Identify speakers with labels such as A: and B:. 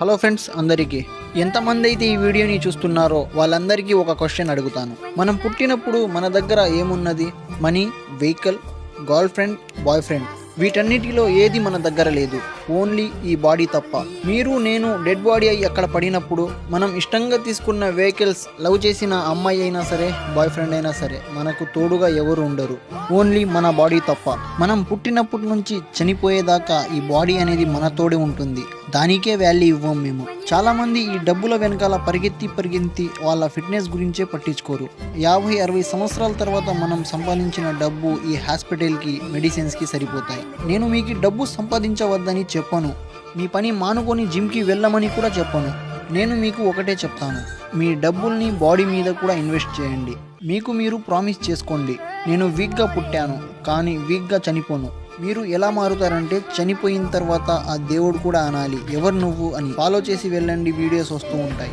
A: Hello friends అందరికీ. ఎంతమంది అయితే ఈ వీడియోని చూస్తున్నారో వాళ్ళందరికీ ఒక క్వశ్చన్ అడుగుతాను. మనం పుట్టినప్పుడు మన దగ్గర ఏమున్నది? Money vehicle girlfriend boyfriend. వీటన్నిటిలో ఏది మన దగ్గర లేదు? ఓన్లీ ఈ బాడీ తప్ప. మీరు నేను డెడ్ బాడీ అయ్యి అక్కడ పడినప్పుడు మనం ఇష్టంగా తీసుకున్న వెహికల్స్ లవ్ చేసిన అమ్మాయి అయినా సరే బాయ్ ఫ్రెండ్ అయినా సరే మనకు తోడుగా ఎవరు ఉండరు. ఓన్లీ మన బాడీ తప్ప. మనం పుట్టినప్పటి నుంచి చనిపోయేదాకా ఈ బాడీ అనేది మనతోడే ఉంటుంది. దానికే వాల్యూ ఇవ్వం మేము. చాలామంది ఈ డబ్బుల వెనకాల పరిగెత్తి పరిగెత్తి వాళ్ళ ఫిట్నెస్ గురించే పట్టించుకోరు. యాభై అరవై సంవత్సరాల తర్వాత మనం సంపాదించిన డబ్బు ఈ హాస్పిటల్కి మెడిసిన్స్కి సరిపోతాయి. నేను మీకు డబ్బు సంపాదించవద్దని చెప్పను. మీ పని మానుకొని జిమ్కి వెళ్ళమని కూడా చెప్పను. నేను మీకు ఒకటే చెప్తాను. మీ డబ్బుల్ని బాడీ మీద కూడా ఇన్వెస్ట్ చేయండి. మీకు మీరు ప్రామిస్ చేసుకోండి. నేను వీక్గా పుట్టాను కానీ వీక్గా చనిపోను. మీరు ఎలా మారుతారంటే చనిపోయిన తర్వాత ఆ దేవుడు కూడా అనాలి. ఎవరు నువ్వు అని. ఫాలో చేసి వెళ్ళండి. వీడియోస్ వస్తూ ఉంటాయి.